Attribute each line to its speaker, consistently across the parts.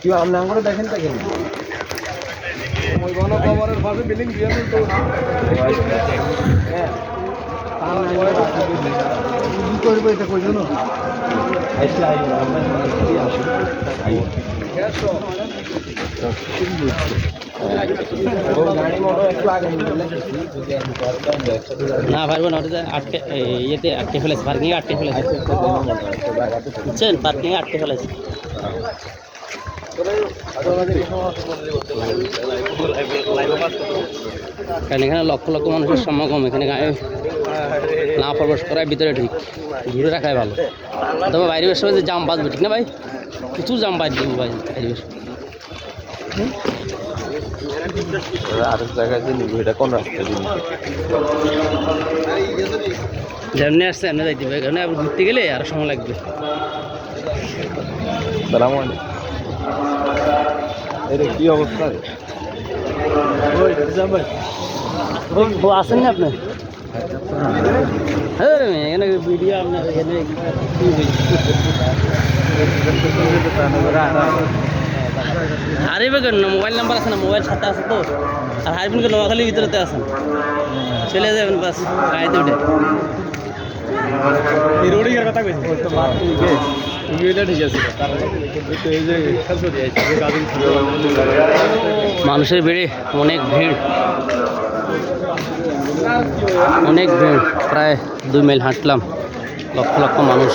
Speaker 1: কি আপনি করে দেখেন দেখেন করব এটা কই জানো
Speaker 2: না পারব না ওটা আটকে ইয়েতে আটকে ফেলেছে পার্কিংয়ে আটকে ফেলেছে। বুঝছেন? পার্কিংয়ে আটকে ফেলেছে। কারণ এখানে লক্ষ লক্ষ মানুষের সমাগম এখানে না প্রবেশ করায় ভিতরে ঠিক ঘুরে রাখাই ভালো। তবে বাইরে বেশ যে জাম বাঁধবে ঠিক না ভাই? প্রচুর জাম বাঁধবে ভাই বাইরে বেশ
Speaker 1: আরেক জায়গায় যে নিব এটা কোন রাস্তা দিন
Speaker 2: যেমনি আসছে এমনি যাইতে হবে। কারণ আবার ঘুরতে গেলে আরও সময় লাগবে।
Speaker 1: সালাম এটা কি অবস্থা?
Speaker 2: আসেন না আপনি? হ্যাঁ এখানে ভিডিও আপনার এখানে কি হারিবে কেন? না মোবাইল নাম্বার আছে না? মোবাইল সাথে আছে তো। আর হারিবেন নোয়াখালীর ভিতরেতে আছেন। চলে যাবেন বাস গাড়িতে উঠে।
Speaker 3: কথা ঠিক আছে এই যে
Speaker 2: মানুষের ভিড়ে অনেক ভিড়। অনেক ভিড়। প্রায় দুই মাইল হাঁটলাম। লক্ষ লক্ষ মানুষ।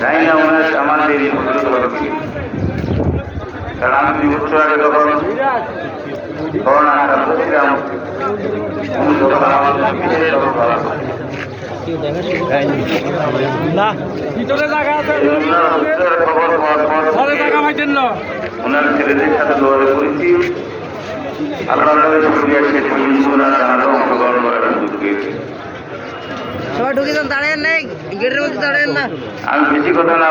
Speaker 4: জানি না ওনার আমাদের এই ভদ্রতা হলো কি। কারণ আমি দুই বছর আগে যখন করোনা
Speaker 3: আছে
Speaker 4: ওনার ছেলেদের সাথে যোগাযোগ করেছি। আল্লাহ শুক্রিয়া শেখ অংশগ্রহণ করার সুযোগ পেয়েছি।
Speaker 2: সবাই ঢুকে যান দাঁড়ান নেই গেটের মধ্যে দাঁড়ান না।
Speaker 4: আমি বেশি কথা না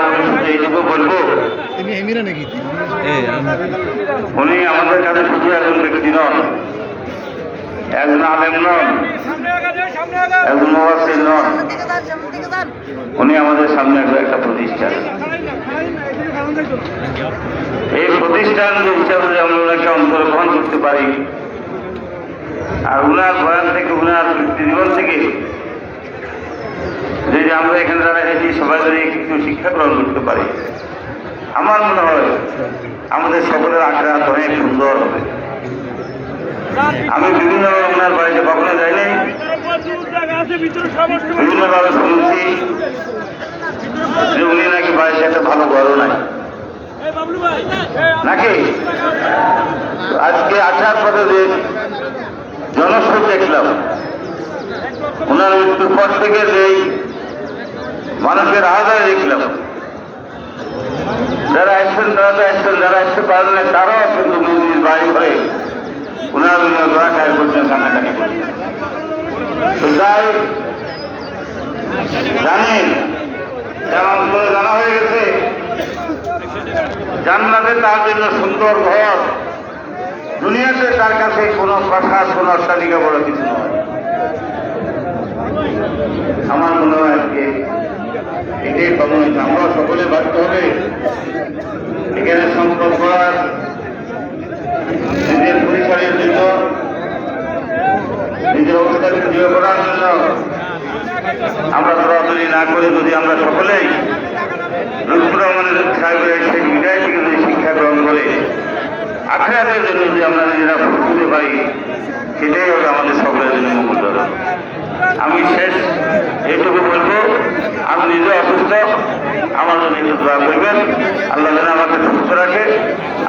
Speaker 4: এইটুকু বলব।
Speaker 3: তুমি হেমিরা নাকি?
Speaker 4: উনি আমাদের কাছে শুধু একজন ব্যক্তি নন। একজন আলেম নন। একজন মহাসিন নন। উনি আমাদের সামনে একটা প্রতিষ্ঠান। এই প্রতিষ্ঠান হিসাবে আমরা ওনাকে অন্তর্গ্রহণ করতে পারি আর উনার বয়ান থেকে উনার জীবন থেকে যদি আমরা এখানে যারা এসেছি সবাই যদি কিছু শিক্ষা গ্রহণ করতে পারি। আমার মনে হয় আমাদের সকলের আগ্রাত অনেক সুন্দর হবে। আমি বিভিন্ন ওনার বাড়িতে কখনো যাই নাই বিভিন্নভাবে শুনছি যে উনি নাকি বাড়িতে একটা ভালো ঘরও নাই। নাকি? আজকে আসার পথে যে দেখলাম। ওনার মৃত্যুর পর থেকে যেই মানুষের আদায় দেখলাম। যারা আসছেন, তারা আসছেন, যারা আসতে পারেন না তারাও কিন্তু মন্দির বাড়ি হয়ে। ওনার দোয়া কাজ করছেন, কান্নাকাটি করছেন। তাই জানেন যেমন জানা হয়ে গেছে, জান্নাতে তার জন্য সুন্দর ঘর। দুনিয়াতে তার কাছে কোনো কথা কোনো অট্টালিকা বড় কিছু নয় আমার মনে হয় এটাই সময় আমরা সকলে বাধ্য হবে এখানে সম্পর্ক নিজের পরিসরের জন্য নিজের অবস্থাকে দৃঢ় করার জন্য আমরা দৌড়াদৌড়ি না করে যদি আমরা সকলেই লুৎফুর রহমানের সাহেবের সেই বিদায় থেকে যদি শিক্ষা গ্রহণ করে আখড়াতের জন্য যদি আমরা নিজেরা ফুটতে পারি, সেটাই হবে আমাদের সকলের জন্য মঙ্গল আমি শেষ এইটুকু বলব আমি নিজে অসুস্থ, আমার জন্য একটু দোয়া করবেন। আল্লাহ যেন আমাকে সুস্থ রাখে।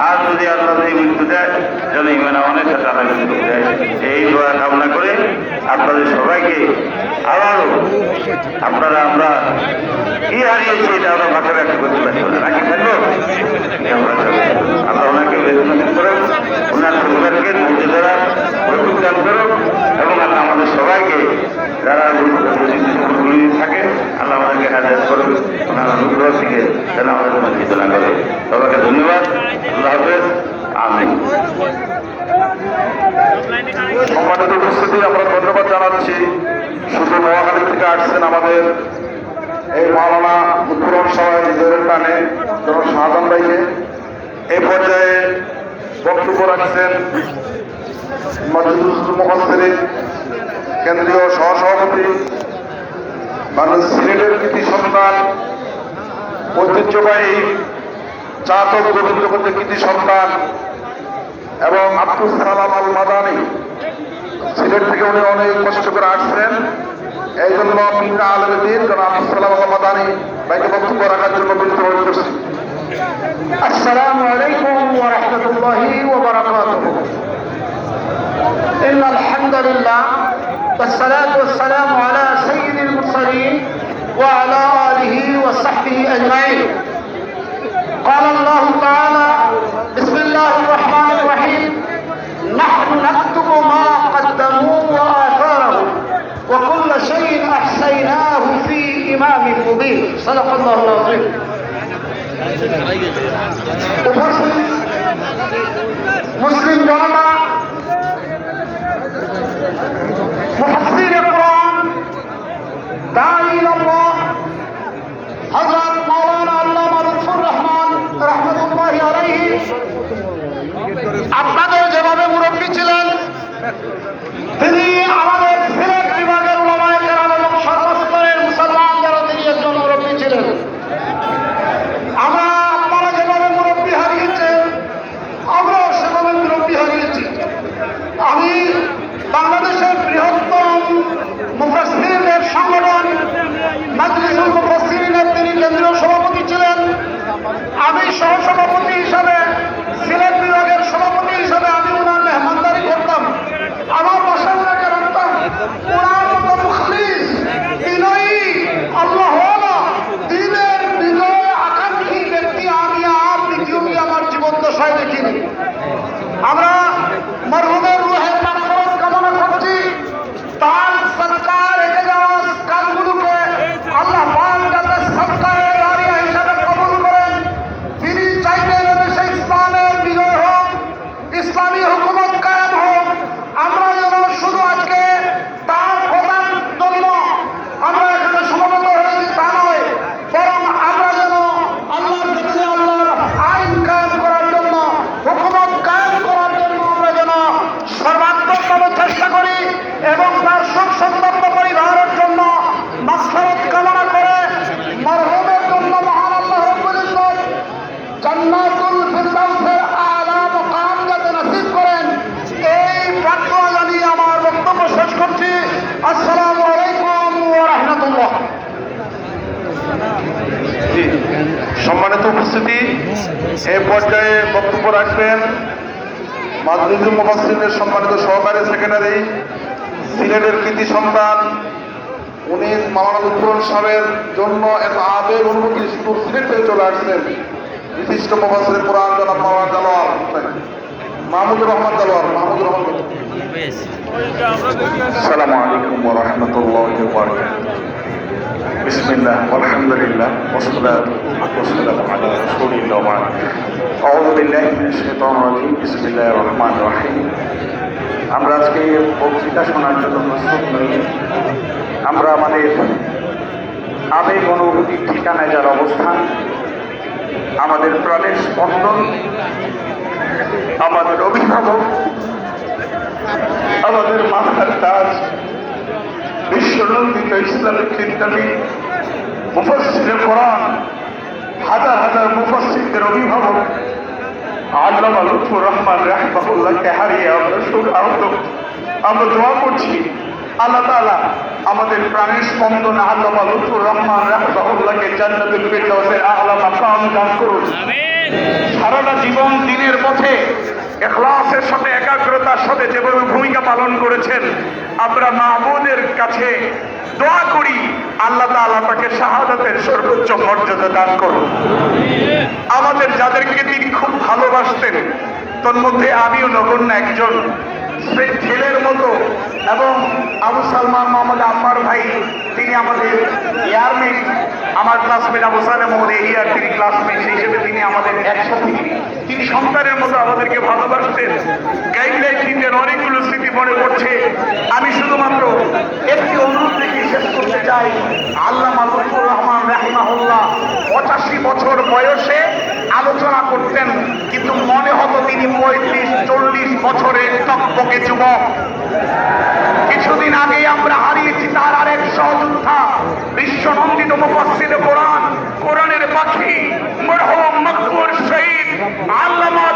Speaker 4: আর যদি আল্লাহ এই মৃত্যু দেয়, যেন ইমান আমাদের সাথে আল্লাহ মৃত্যু দেয় এই দোয়া কামনা করে আপনাদের সবাইকে আবারও আপনারা আমরা কি হারিয়েছি এটা আমরা মাথায় রাখতে করতে পারি নাকি থাকব? আল্লাহ ওনাকে বেদনা করুন ওনার পরিবারকে নিজে দ্বারা দান করুন এবং আল্লাহ আমাদের সবাইকে যারা গুলি থাকে, আল্লাহ আমাদেরকে হাজার করুন ওনার অনুগ্রহ থেকে যেন আমাদের জন্য চিন্তা করে। সবাইকে ধন্যবাদ। আল্লাহ হাফেজ।
Speaker 1: সম্মানিত উপস্থিতি, আমরা ধন্যবাদ জানাচ্ছি। শুধু নোয়াখালী থেকে আসছেন আমাদের এই মাওলানা উত্তরণ সভায় নিজের টানে জনাব শাহজাহান ভাইকে। এই পর্যায়ে বক্তব্য রাখছেন মসজিদুল মুখস্থির কেন্দ্রীয় সহসভাপতি মানুষ সিলেটের কৃতি সন্তান, ঐতিহ্যবাহী চাতক গোবিন্দ করতে কৃতি সন্তান এবং আব্দুল সালাম আল মাদানি। সিলেট থেকে উনি অনেক কষ্ট করে আসছেন। এই জন্য মিনা আলমের দিন কারণ আব্দুল সালাম আল মাদানি ভাইকে বক্তব্য রাখার জন্য বিনীত হয়ে করছি
Speaker 5: আসসালামু আলাইকুম ওয়া রাহমাতুল্লাহি ওয়া বারাকাতুহু। ইন্নাল হামদুলিল্লাহ والصلاة والسلام على سيد المرسلين وعلى آله وصحبه أجمعين قال الله تعالى بسم الله الرحمن الرحيم نحن نكتب ما قدموا وآثارهم وكل شيء أحصيناه في إمام مبين صدق الله العظيم উপস্থিত মুসলিম জনতা মুফাসসির কোরআন দাঈ আল্লাহ হযরত মাওলানা আল্লামা লুৎফুর রহমান রাহমাতুল্লাহি আলাইহি আপনাদের যেভাবে মুরব্বী ছিলেন তিনি আমাদের সিলেট বিভাগের উলামায়ে কেরাম এবং সর্বস্তরের মুসলমান যারা তিনি একজন মুরব্বী ছিলেন আমরা আপনারা যেভাবে মুরব্বী হারিয়েছেন আমরাও সেভাবে মুরব্বী হারিয়েছি আমি বাংলাদেশের বৃহত্তম মুফাসসিরদের সংগঠন মাজলিসুল মুফাসসিরিনের তিনি কেন্দ্রীয় সভাপতি ছিলেন আমি সহসভাপতি হিসাবে সিলেট বিভাগের সভাপতি হিসাবে আমি ওনার মেহমানদারি করতাম আমার বাসায় ওনাকে রাখতাম ওনার মতো মুখলিস বিনয়ী আল্লাহ দিনের বিজয় আকাঙ্ক্ষী ব্যক্তি আমি আর দ্বিতীয়টি আমার জীবন দশায় দেখিনি আমরা মরহুমের রুহের মাগফিরাত কামনা করছি তার সৎকার রেখে যাওয়া কাজগুলোকে আল্লাহ পাক যাতে সৎকারে দাঁড়িয়ে হিসাবে কবুল করেন তিনি চাইতেন দেশে ইসলামের বিজয় হোক ইসলামী হুকুমত কায়েম হোক আমরা যেন শুধু আজকে তার প্রধান জন্য আমরা এখানে সমবেত হয়েছি তা নয় বরং আমরা যেন আল্লাহর কাছে আল্লাহর আইন কায়েম করার জন্য হুকুমত কায়েম করার জন্য আমরা যেন সর্বাত্মকভাবে চেষ্টা করি এবং তার সুখ সম্পন্ন পরিবারের জন্য মাসফরত কামনা করে মরহুমের জন্য মহান আল্লাহ রব্বুল ইজ্জত জান্নাতুল ফিরদাউসের আলা মুকাম যাতে নসিব করেন এই প্রার্থনা জানিয়ে আমার বক্তব্য শেষ করছি আসসালামু আলাইকুম ওয়া রাহমাতুল্লাহ
Speaker 1: জি সম্মানিত উপস্থিতি এই পর্যায়ে করেছেন মাজলিসুল মুফাসসিনের সম্মানিত সহকারী সেক্রেটারি সিলেটের কৃতি সন্তান উনি মাওলানা উত্তরণ সাহেবের জন্য এত আবেগ অনুভূতি শুধু সিলেট থেকে চলে আসছেন। বিশিষ্ট মুফাসসির পুরাণ জানা পাওয়া গেল মাহমুদুর রহমান জালাল মাহমুদুর রহমান সালামু আলাইকুম ওরহমতুল্লাহ বিসমিল্লাহ, আলহামদুলিল্লাহ, ওসলাত ওসলাম আলা রাসূলিল্লাহ ওয়া আউযু বিল্লাহি মিনাশ শাইতানির আমরা আজকে বক্তৃতা শোনার জন্য প্রস্তুত নই। আমরা আমাদের আবেগ, অনুভূতির ঠিকানায় যার অবস্থান, আমাদের প্রাণের স্পন্দন, আমাদের অভিভাবক, আমাদের মাথার কাজ বিশ্বনন্দিত ইসলামিক চিন্তাবিদ মুফসিরে কোরআন হাজার হাজার মুফসিদদের অভিভাবক আল্লামা লুৎফুর রহমান রাহমাহুল্লাহকে হারিয়ে আমরা সুখ আহত আমরা দোয়া করছি আল্লাহ তাআলা আমাদের প্রাণের স্পন্দন আল্লামা লুৎফুর রহমান রাহমাহুল্লাহকে জান্নাতুল ফিরদাউসের আলা মাকাম দান করুন। সারাটা জীবন দিনের পথে এখলাসের সাথে একাগ্রতার সাথে যেভাবে ভূমিকা পালন করেছেন আমরা মাহবুদের কাছে দোয়া করি, আল্লাহ তালা তাকে শাহাদাতের সর্বোচ্চ মর্যাদা দান করুন। আমাদের যাদেরকে তিনি খুব ভালোবাসতেন তোর মধ্যে আমিও নগণ্য একজন সেই ছেলের মতো। এবং আবু সালমান মোহাম্মদ আম্মার ভাই, তিনি আমাদের এয়ারমেট আমার ক্লাসমেট আবু সালে মোহাম্মদ এহিয়ার তিনি ক্লাসমেট হিসেবে তিনি আমাদের একসাথে। তিনি সন্তানের মতো আমাদেরকে ভালোবাসতেন। গাইডলাইন দিতেন, অনেকগুলো স্মৃতি মনে পড়ছে। আমি শুধুমাত্র একটি অনুরোধ থেকে শেষ করতে চাই আল্লাহ মালুকুর রহমান রাহিমাহুল্লাহ পঁচাশি বছর বয়সে আলোচনা করতেন কিন্তু মনে হতো তিনি পঁয়ত্রিশ চল্লিশ বছরের টকটকে যুবক, কিছুদিন আগে আমরা হারিয়েছি তার আরেক সহযোদ্ধা, বিশ্বনন্দিত মুফাসিল কোরআন, কোরআনের পাখি, মরহম মকবুর শহীদ, আল্লামা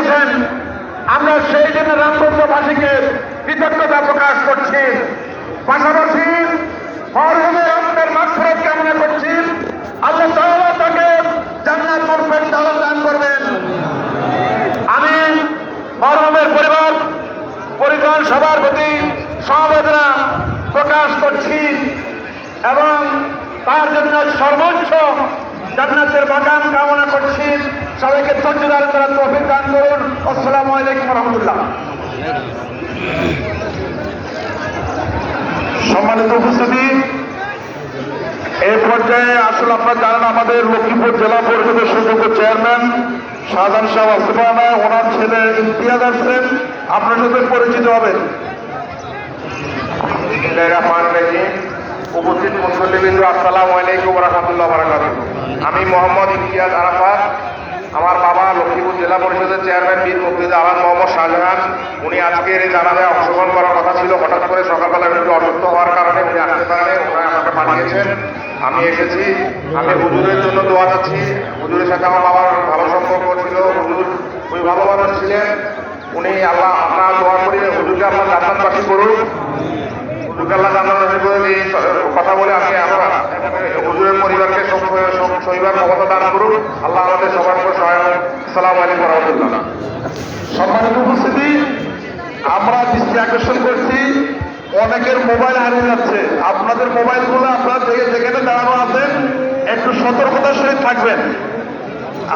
Speaker 1: দিয়েছেন। আমরা সেই জন্য রামবন্ধবাসীকে কৃতজ্ঞতা প্রকাশ করছি। পাশাপাশি মরহুমের মাগফিরাত কামনা করছি। আল্লাহ তাআলা তাকে জান্নাত দান করবেন। আমি মরহুমের পরিবার, পরিজন সবার প্রতি সমবেদনা প্রকাশ করছি এবং তার জন্য সর্বোচ্চ জান্নাতের বাগান কামনা করছি। সবাইকে ধৈর্যদার করার তৌফিক দান করুন। আসসালামু আলাইকুম রহমতুল্লাহ। সম্মানিত উপস্থিতি এই পর্যায়ে আসলে আপনারা জানেন, আমাদের লক্ষ্মীপুর জেলা পরিষদের সুযোগ্য চেয়ারম্যান শাহজাহান সাহেব আসিফানা ওনার ছেলে ইমতিয়াজ আসছেন আপনার সাথে পরিচিত হবেন। উপস্থিত মুসলিমবিন্দু আসসালামু আলাইকুম রহমতুল্লাহ আমি মোহাম্মদ ইমতিয়াজ আরাফাত। আমার বাবা লক্ষ্মীপুর জেলা পরিষদের চেয়ারম্যান বীর মুক্তিদ আলম মোহাম্মদ শাহজাহান। উনি আজকের এই জানাজায় অংশগ্রহণ করার কথা ছিল। হঠাৎ করে সকালবেলা একটু অসুস্থ হওয়ার কারণে উনি আসতে পারেন ওনারা আমাকে পাঠিয়েছেন। আমি এসেছি। আমি হুজুরের জন্য দোয়া চাচ্ছি। হুজুরের সাথে আমার বাবার ভালো সম্পর্ক ছিল। হুজুর উনি ভালো মানুষ ছিলেন। উনি আল্লাহ আপনার দোয়া করি হুজুরকে আপনার জান্নাতবাসী করুন। কথা বলে আমি আমরা হুজুরের পরিবারকে শনিবার ক্ষমতা দান করুন। আল্লাহ আমাদের সবার উপর সহায় সালাম আলাইকুম রহমতুল্লাহ। সম্মানিত উপস্থিতি, আমরা দৃষ্টি আকর্ষণ করছি, অনেকের মোবাইল হারিয়ে যাচ্ছে। আপনাদের মোবাইলগুলো আপনারা যেখানে দাঁড়ানো আছেন একটু সতর্কতার সহিত থাকবেন।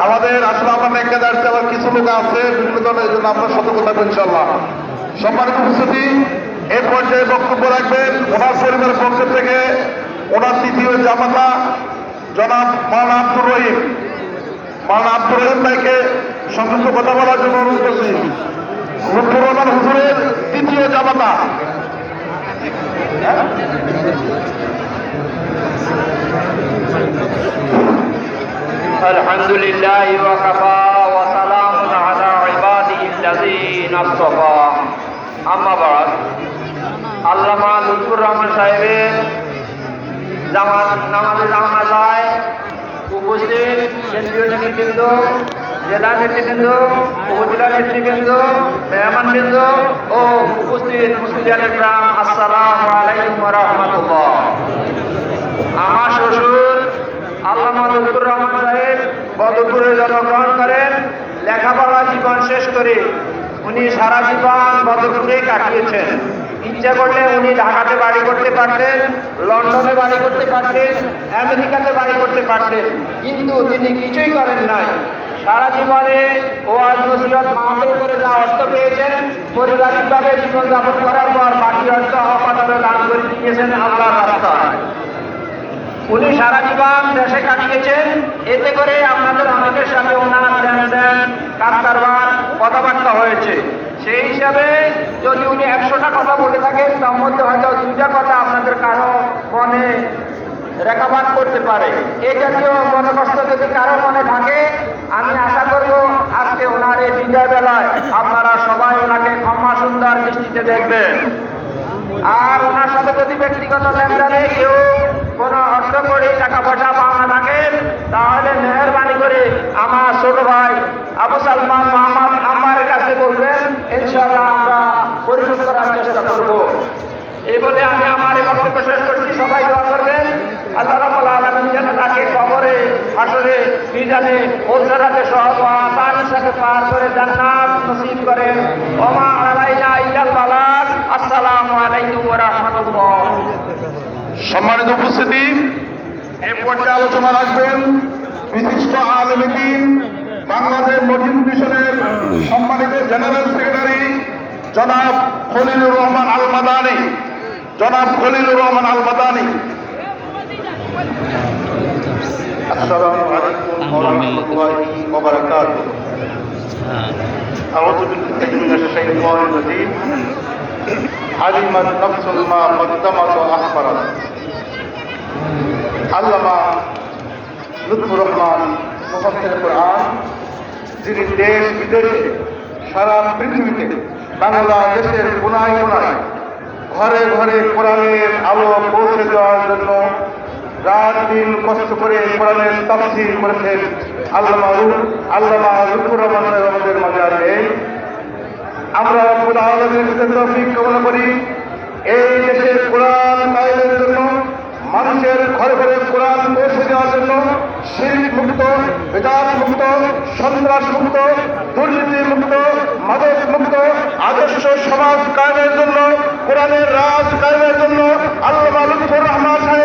Speaker 1: আমাদের আসলে আমার একটা দাঁড়িয়ে আবার কিছু লোক আছে, বিভিন্ন ধরনের জন্য আপনার সতর্ক থাকবেন ইনশাল্লাহ সম্মানিত উপস্থিতি এই পর্যায়ে বক্তব্য রাখবেন ওনার পরিবারের পক্ষ থেকে ওনার তৃতীয় জামাতা জনাব মাওলানা আব্দুর রহিম মাওলানা আব্দুর রহিম ভাইকে সংক্ষিপ্ত কথা বলার জন্য অনুরোধ করছি লুৎফুর রহমান হুজুরের তৃতীয় জামাতা
Speaker 6: الحمد لله وكفى وسلام على عباده الذين اصطفى আম্মা বাদ আল্লামা লুৎফুর রহমান সাহেবের জামাত নামাজে জামাজায় উপস্থিত কেন্দ্রীয় নেতৃবৃন্দ, জেলা নেতৃবৃন্দ, উপজেলা নেতৃবৃন্দ মেহমানবৃন্দ ও উপস্থিত গ্রাম আসসালামু আলাইকুম রহমতুল্লাহ। আমার শ্বশুর আল্লামা লুৎফুর রহমান সাহেব বদরপুরে জন্মগ্রহণ করেন লেখাপড়া জীবন শেষ করে উনি সারা জীবন বদরপুরে কাটিয়েছেন। ইচ্ছা করলে উনি ঢাকাতে বাড়ি করতে পারতেন, লন্ডনে বাড়ি করতে পারতেন, আমেরিকাতে বাড়ি করতে পারতেন। কিন্তু তিনি কিছুই করেন নাই। সারা জীবনে ও আজ নসিরত মাহফিল করে যা অর্থ পেয়েছেন, পরিবারিকভাবে জীবনযাপন করার পর বাকি অর্থ অপাতরে দান করে দিয়েছেন আল্লাহর রাস্তায়। উনি সারা জীবন দেশে কাটিয়েছেন, এতে করে আপনাদের আমাদের সাথে ওনার লেনদেন কারবার, কথাবার্তা হয়েছে। সেই হিসাবে যদি উনি একশোটা কথা বলে থাকেন মধ্যে হয়তো দুইটা কথা আপনাদের কারও মনে রেখাপাত করতে পারে। এই জাতীয় মনে কষ্ট যদি কারও মনে থাকে, আমি আশা করব আজকে ওনার এই বিদায় বেলায় আপনারা সবাই ওনাকে ক্ষমা সুন্দর দৃষ্টিতে দেখবেন। আর ওনার সাথে যদি ব্যক্তিগত লেনদেনে কেউ কোনো অর্থ করে টাকা পয়সা পাওনা থাকেন তাহলে মেহরবানি করে। আমার ছোট ভাই আবু সালমান মোহাম্মদ আমার কাছে বলবেন, ইনশাআল্লাহ আমরা পরিশোধ করার চেষ্টা করব। এই বলে আমি আমার এই বক্তব্য শেষ করছি। সবাই দোয়া করবেন। আল্লাহ রাব্বুল আলামিন যেন তাকে কবরে, হাসরে, মিজানে ওসরাতে সহ আসানের সাথে পার করে জান্নাত নসিব করেন। ওমা আলাইনা ইল্লাল বালাগ। আসসালামু আলাইকুম ওয়া রাহমাতুল্লাহ।
Speaker 1: সম্মানিত উপস্থিতি এ পর্যায়ে আলোচনা রাখবেন বিশিষ্ট আলমদিন বাংলাদেশ মসজিদ মিশনের সম্মানিত জেনারেল সেক্রেটারি জনাব খলিলুর রহমান আল মাদানি জনাব খলিলুর রহমান আল মাদানি আসসালামু আলাইকুম ওয়া রাহমাতুল্লাহি ওয়া বারাকাতুহু
Speaker 2: হ্যাঁ
Speaker 1: أعوذ بالله من الشيطان الرجيم আলিমাত নফসুল মা কদ্দামাত আখবারাত। আল্লামা লুৎফুর রহমান মুফাসসির কোরআন, যিনি দেশ বিদেশে সারা পৃথিবীতে বাংলাদেশের কোনায় কোনায় ঘরে ঘরে কোরআনের আলো পৌঁছে দেওয়ার জন্য রাত দিন কষ্ট করে কোরআনের তাফসির করেছেন আল্লামা আল্লামা লুৎফুর রহমান আমাদের মাঝে আর আমরা রব্বুল কামনা করি। এই দেশের কোরআন কায়েমের জন্য, মানুষের ঘরে ঘরে কোরআন পৌঁছে দেওয়ার জন্য শিল্প মুক্ত বেদাত মুক্ত সন্ত্রাস মুক্ত দুর্নীতি মুক্ত মাদক মুক্ত আদর্শ সমাজ কায়েমের জন্য, কোরআনের রাজ কায়েমের জন্য আল্লামা লুৎফুর রহমান সাহেব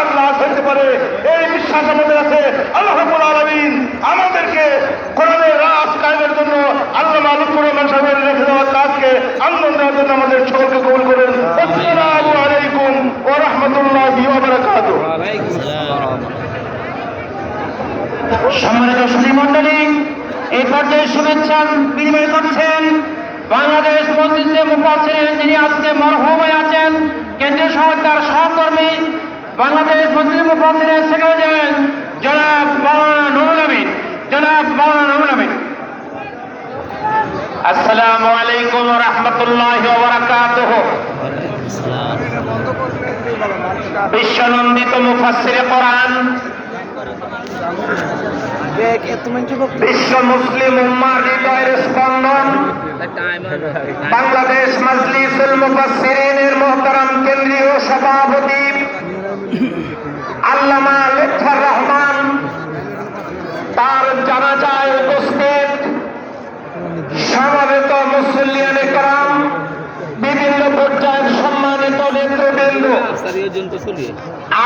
Speaker 1: ইলাহুল আবদিনা
Speaker 7: হবে এই বিশ্বাস আমাদের আছে। আল্লাহ রাব্বুল আলামিন আমাদেরকে কোরআনের রাজ কায়েমের জন্য আল্লাহ মালুকুর রহমান সাহেবের রেখে দেওয়ার কাজকে আন্দোলন দেওয়ার জন্য আমাদের সকলকে কবুল করেন। আসসালামু আলাইকুম ওয়া রাহমাতুল্লাহি ওয়া বারাকাতুহু। সম্মানিত সুধী মন্ডলী এই পর্যায়ে শুভেচ্ছা বিনিময় করছেন বাংলাদেশ মসজিদে মুফাসির যিনি আজকে মরহুম হয়ে আছেন, কেন্দ্রীয় সরকার সহকর্মী বাংলাদেশ মসজিদ মুফাসিরের সেক্রেটারি জনাব মাওলানা নুরুল আমিন। জনাব মাওলানা নুরুল আমিন। আসসালামু আলাইকুম ওয়া রাহমাতুল্লাহি ওয়া বারাকাতুহু। বিশ্বনন্দিত মুফাসসিরে কোরআন। বিশ্ব মুসলিম উম্মার হৃদয়ের স্পন্দন। বাংলাদেশ মজলিসুল মুফাসসিরিনের মোহতারাম কেন্দ্রীয় সভাপতি আল্লামা রহমান তার জানাজায় উপস্থিত সমাবেত বিভিন্ন পর্যায়ের সম্মানিত নেতৃবৃন্দ।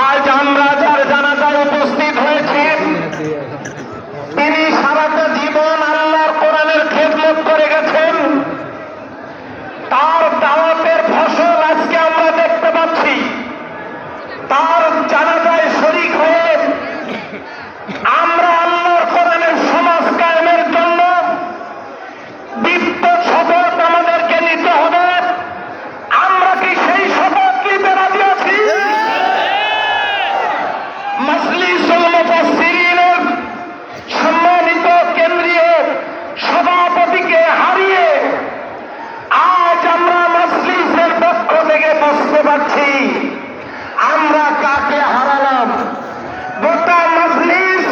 Speaker 7: আজ আমরা যার জানাজায় উপস্থিত হয়েছি, তিনি সারাটা জীবন আল্লাহর কোরআনের খেদমত করে গেছেন। তার দাওয়াতের ফসল আজকে আমরা দেখতে পাচ্ছি। তার হয়ে আমরা আল্লাহর কোরআনের সম্মানিত কেন্দ্রীয় সভাপতিকে হারিয়ে আজ আমরা মজলিসের পক্ষ থেকে বুঝতে পারছি আমরা কাকে হারালাম গোটা মজলিস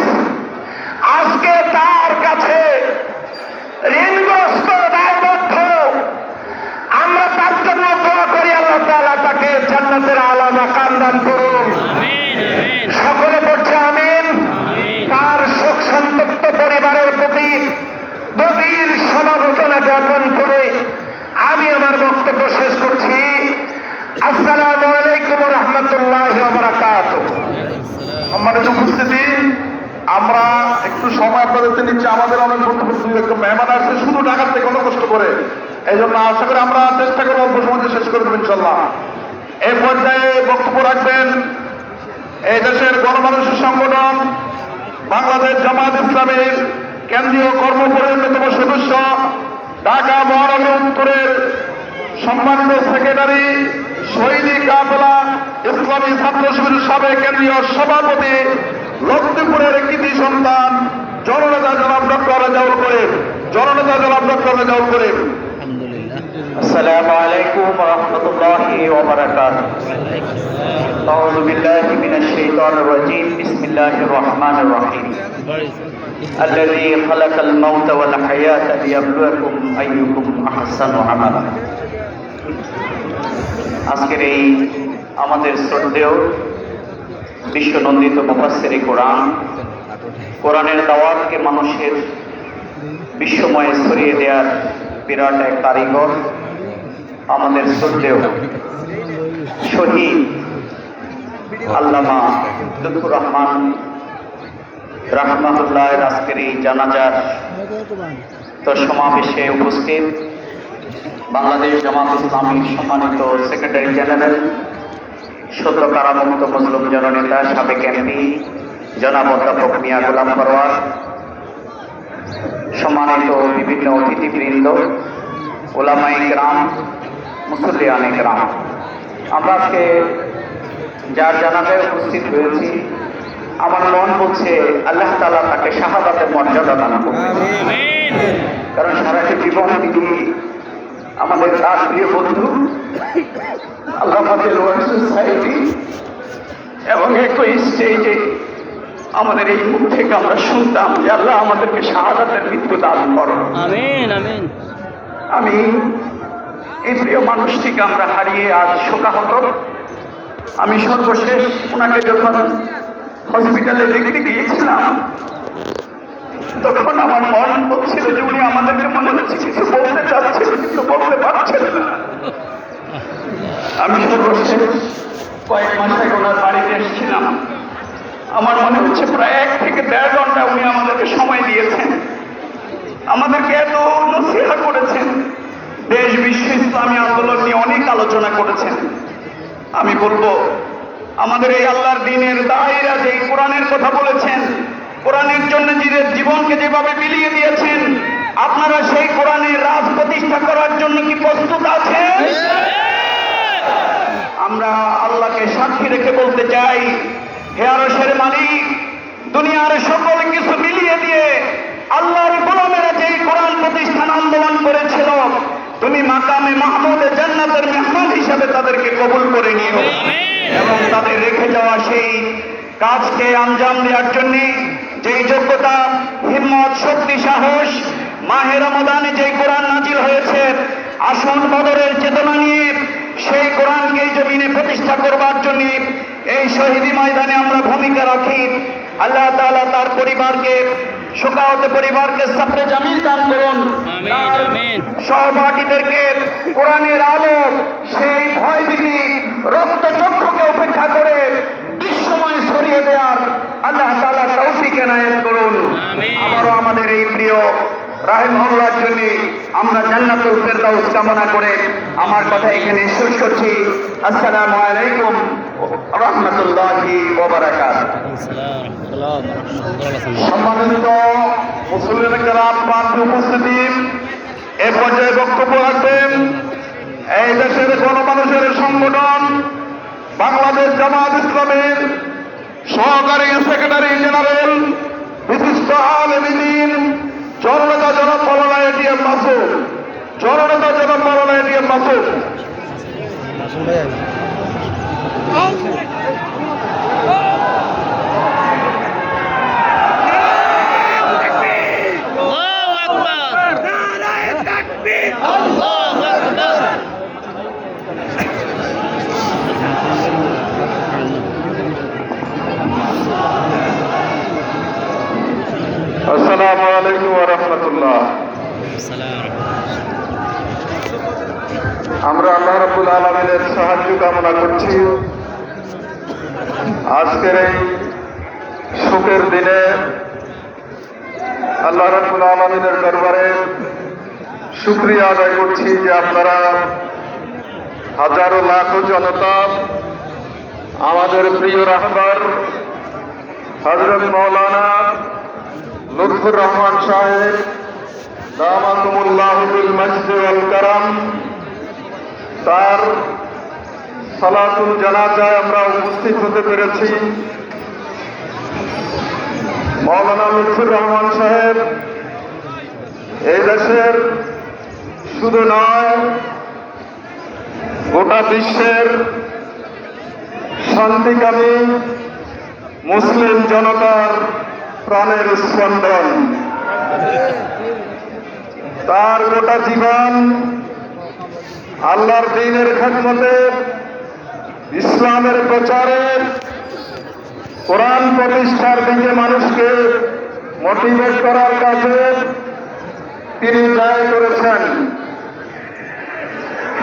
Speaker 7: আজকে তার কাছে ঋণগ্রস্ত দায়বদ্ধ আমরা তার জন্য দোয়া করি আল্লাহ তাআলা তাকে জান্নাতের আলা মাকাম দান করুন সকলে পড়ছে আমিন তার শোক সন্তপ্ত পরিবারের প্রতি গভীর সমালোচনা জ্ঞাপন করে আমি আমার বক্তব্য শেষ করছি আসসালামু আলাইকুম রহমতুল্লাহ বারাকাত সম্মানিত আমরা একটু সময় আপনাদেরকে নিচ্ছি। আমাদের অনেক গুরুত্বপূর্ণ একটু মেহমান আসছে, শুধু ঢাকার থেকে অনেক কষ্ট করে। এই জন্য আশা করি আমরা চেষ্টা করব অল্প সময় শেষ করে দেবো ইনশাল্লাহ এই পর্যায়ে বক্তব্য রাখবেন, এই দেশের গণমানুষের সংগঠন, বাংলাদেশ জামাত ইসলামের কেন্দ্রীয় কর্মপরির অন্যতম সদস্য, ঢাকা মহানগর উত্তরের সম্মানিত সেক্রেটারি শহীদি কাফেলা ইসলামী ছাত্র শিবিরের সাবেক কেন্দ্রীয় সভাপতি লক্ষ্মীপুরের কৃতি সন্তান জননেতা জনাব ডক্টর রেজাউল করিম জননেতা জনাব ডক্টর রেজাউল করিম
Speaker 8: السلام عليكم ورحمة الله وبركاته أعوذ بالله من الشيطان الرجيم بسم الله الرحمن الرحيم الذي خلق الموت والحياة ليبلوكم أيكم أحسن عملا আজকের এই আমাদের শ্রদ্ধেয় বিশ্বনন্দিত মুফাসসিরে কোরআন। কোরআনের দাওয়াতকে মানুষের বিশ্বময়ে ছড়িয়ে দেওয়ার বিরাট এক কারিগর, আমাদের শ্রদ্ধেয় শহীদ আল্লামা লুৎফুর রহমান রাহমাতুল্লাহ আজকের এই জানাজার তো সমাবেশে উপস্থিত বাংলাদেশ জামাত ইসলামীর সম্মানিত সেক্রেটারি জেনারেল সদ্য কারামুক্ত মুসলিম জননেতা সাবেক এমপি জনাব অধ্যাপক মিয়া গোলাম পরওয়ার, সম্মানিত বিভিন্ন অতিথিবৃন্দ ওলামাই গ্রাম মুসল্লিয়ানে গ্রাম আমরা আজকে যার জানাতে উপস্থিত হয়েছি, আমার মন বলছে আল্লাহ তালা তাকে শাহাদাতের মর্যাদা দান কারণ সারাটি জীবন তিনি আমাদের তার প্রিয় বন্ধু। আল্লাহ ফাতেল সোসাইটি এবং একই স্টেজে আমাদের এই মুখ থেকে আমরা শুনতাম যে আল্লাহ আমাদেরকে শাহাদাতের মৃত্যু দান করো।
Speaker 2: আমিন আমিন।
Speaker 8: আমি এই প্রিয় মানুষটিকে আমরা হারিয়ে আজ শোকাহত। আমি সর্বশেষ ওনাকে যখন হসপিটালে দেখতে গিয়েছিলাম তখন আমার মন বলছিল যে উনি আমাদেরকে মনে হচ্ছে কিছু বলতে চাচ্ছেন কিন্তু বলতে পারছেন না। আমি সর্বশেষ কয়েক মাস আগে ওনার বাড়িতে এসেছিলাম। আমার মনে হচ্ছে প্রায় এক থেকে দেড় ঘণ্টা উনি আমাদেরকে সময় দিয়েছেন। আমাদেরকে এত নসিহা করেছেন। দেশ, বিশ্ব, ইসলামী আন্দোলন নিয়ে অনেক আলোচনা করেছেন। আমি বলব, আমাদের এই আল্লাহর দিনের দায়ীরা যে কোরআনের কথা বলেছেন, কোরআনের জন্য নিজের জীবনকে যেভাবে বিলিয়ে দিয়েছেন, আপনারা সেই কোরআনের রাজ প্রতিষ্ঠা করার জন্য কি প্রস্তুত আছেন? আমরা আল্লাহকে সাক্ষী রেখে বলতে চাই হে আরশের মালিক দুনিয়ার সকল কিছু মিলিয়ে দিয়ে আল্লাহর গোলামেরা যেই কোরআন প্রতিষ্ঠান আন্দোলন করেছিল তুমি মাকামে মাহমুদে জান্নাতের মেহমান হিসাবে তাদেরকে কবুল করে নিও। এবং তাদের রেখে যাওয়া সেই কাজকে আঞ্জাম দেওয়ার জন্য যেই যোগ্যতা হিম্মত শক্তি সাহস মাহের রমদানে যেই কোরআন নাজিল হয়েছে আসন বদরের চেতনা নিয়ে সেই কোরআনকে এই জমিনে প্রতিষ্ঠা করবার জন্য এই শহীদি ময়দানে আমরা ভূমিকা রাখি আল্লাহ তাআলা তার পরিবারকে শোকাহত পরিবারকে সাপড়ে জামিল দান করুন। সহপাঠীদেরকে কোরআনের আলো সেই ভয় ভয়ভীতি রক্ত চক্ষুকে উপেক্ষা করে বিশ্বময় ছড়িয়ে দেওয়ার আল্লাহ তাআলা তৌফিক এনায়েত করুন। আবারও আমাদের এই প্রিয় রাহিমহুল্লাহর জন্য আমরা জান্নাতুল ফেরদাউস কামনা করে আমার কথা এখানে শেষ করছি। আসসালামু আলাইকুম রহমতুল্লাহি
Speaker 1: সম্মানিত মুসলিম কেরাম প্রান্তি উপস্থিতি, এ পর্যায়ে বক্তব্য রাখবেন। এই দেশের গণমানুষের সংগঠন বাংলাদেশ জামাত ইসলামের সহকারী সেক্রেটারি জেনারেল, বিশিষ্ট আলমিন জননেতা জনাব মৌলানা এটিএম মাসুদ। জননেতা জনাব মৌলানা এটিএম মাসুদ।
Speaker 2: আল্লাহু
Speaker 1: আমরা আল্লাহ রাব্বুল আলমিনের সাহায্য কামনা করছি। আজকের এই শোকের দিনে আল্লাহ রাব্বুল আলমিনের দরবারে শুক্রিয়া আদায় করছি যে আপনারা হাজারো লাখো জনতা, আমাদের প্রিয় রাহবার হজরত মৌলানা লুৎফুর রহমান সাহেব দামাতুমুল্লাহুল মসজিদ কারাম, তার সালাতুল জানাজায় আমরা উপস্থিত হতে পেরেছি। মৌলানা লুৎফুর রহমান সাহেব, এই দেশের শুধু নয়, গোটা বিশ্বের শান্তিকামী মুসলিম জনতার প্রাণের স্পন্দন। তার গোটা জীবন আল্লাহর দিনের খেদমতে, ইসলামের প্রচারে, কোরআন প্রতিষ্ঠার দিকে মানুষকে মোটিভেট করার কাজে তিনি ব্যয় করেছেন।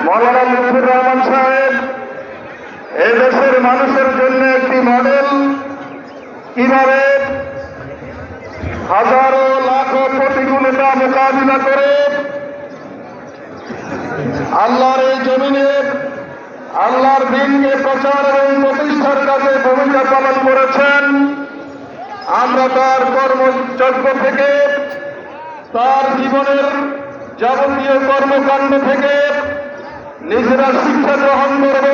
Speaker 1: মৌলানা মুজিবুর রহমান সাহেব এই দেশের মানুষের জন্য একটি মডেল কীভাবে হাজারো লাখো প্রতিকূলতা মোকাবিলা করে আল্লাহর এই জমিনে, আল্লাহর দিনকে প্রচার এবং প্রতিষ্ঠার কাজে ভূমিকা পালন করেছেন। আমরা তার কর্মযজ্ঞ থেকে, তার জীবনের যাবতীয় কর্মকাণ্ড থেকে নিজেরা শিক্ষা গ্রহণ করব।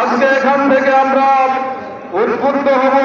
Speaker 1: আজকে এখান থেকে আমরা উদ্বুদ্ধ হব।